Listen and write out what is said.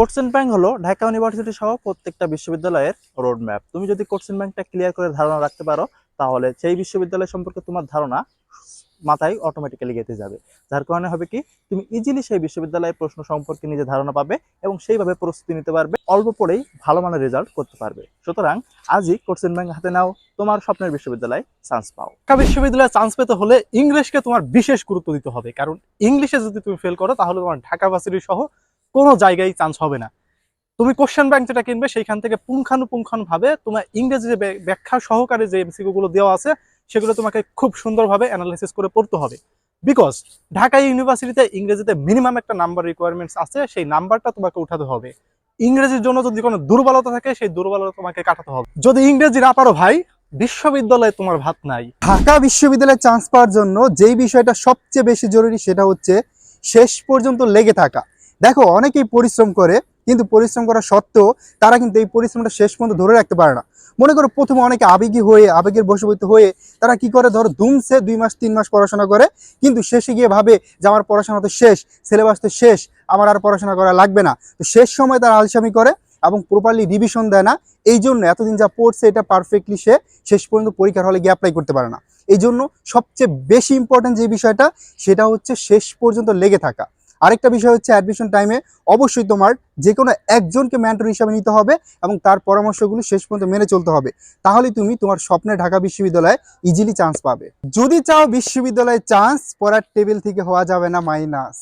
কোর্সেন bank হলো Dhaka university সহ প্রত্যেকটা বিশ্ববিদ্যালয়ের রোড ম্যাপ তুমি যদি কোর্সেন ব্যাংকটা ক্লিয়ার করে ধারণা রাখতে পারো, তাহলে সেই বিশ্ববিদ্যালয় সম্পর্কে তোমার ধারণা মাথায় অটোমেটিক্যালি গেঁথে যাবে। যার কারণে হবে কি, তুমি ইজিলি সেই বিশ্ববিদ্যালয়ের প্রশ্ন সম্পর্কে নিজে ধারণা পাবে এবং সেইভাবে প্রস্তুতি নিতে পারবে, অল্প পরেই ভালো মানের রেজাল্ট করতে পারবে। সুতরাং আজই কোর্সেন ব্যাংক হাতে নাও, তোমার স্বপ্নের বিশ্ববিদ্যালয়ে চান্স পাও। ঢাকা বিশ্ববিদ্যালয়ে চান্স পেতে হলে ইংলিশকে তোমার বিশেষ গুরুত্ব দিতে হবে, কারণ ইংলিশে যদি তুমি ফেল করো, তাহলে তোমার ঢাকা ভার্সিটি সহ কোনো জায়গায় চান্স হবে না। তুমি কোশ্চেন ব্যাংক যেটা কিনবে, সেইখান থেকে পুঙ্খানুপুঙ্খানু ভাবে তোমার ইংরেজি যে ব্যাখ্যা সহকারে যে এমসিকিউ গুলো দেওয়া আছে, সেগুলো তোমাকে খুব সুন্দরভাবে অ্যানালাইসিস করে পড়তে হবে। বিকজ ঢাকা ইউনিভার্সিটিতে ইংরেজিতে মিনিমাম একটা নাম্বার রিকোয়ারমেন্টস আছে, সেই নাম্বারটা তোমাকে উঠাতে হবে। ইংরেজির জন্য যদি কোনো দুর্বলতা থাকে, সেই দুর্বলতা তোমাকে কাটাতে হবে। যদি ইংরেজি না পারো ভাই, বিশ্ববিদ্যালয়ে তোমার ভাত নাই। ঢাকা বিশ্ববিদ্যালয়ে চান্স পাওয়ার জন্য যেই বিষয়টা সবচেয়ে বেশি জরুরি, সেটা হচ্ছে শেষ পর্যন্ত লেগে থাকা। দেখো, অনেকেই পরিশ্রম করে, কিন্তু পরিশ্রম করা সত্ত্বেও তারা কিন্তু এই পরিশ্রমটা শেষ পর্যন্ত ধরে রাখতে পারে না। মনে করো, প্রথমে অনেকে আবেগী হয়ে, আবেগের বশবর্তী হয়ে তারা কি করে? ধরো দুমসে দুই মাস, তিন মাস পড়াশোনা করে, কিন্তু শেষে গিয়ে ভাবে যে, আমার পড়াশোনা তো শেষ সিলেবাস তো শেষ, আমার আর পড়াশোনা করা লাগবে না। তো শেষ সময় তারা আলসামি করে এবং প্রপারলি রিভিশন দেয় না। এই জন্য এতদিন যা পড়ছে, এটা পারফেক্টলি সে শেষ পর্যন্ত পরীক্ষার হলে গিয়ে অ্যাপ্লাই করতে পারে না। এই জন্য সবচেয়ে বেশি ইম্পর্টেন্ট যে বিষয়টা, সেটা হচ্ছে শেষ পর্যন্ত লেগে থাকা। আরেকটা বিষয় হচ্ছে অ্যাডমিশন টাইমে অবশ্যই তোমার যে কোনো একজনকে ম্যান্টর হিসাবে নিতে হবে এবং তার পরামর্শগুলো শেষ পর্যন্ত মেনে চলতে হবে। তাহলে তুমি তোমার স্বপ্নে ঢাকা বিশ্ববিদ্যালয়ে ইজিলি চান্স পাবে। যদি চাও বিশ্ববিদ্যালয়ে চান্স পড়ার টেবিল থেকে হওয়া যাবে না মাইনাস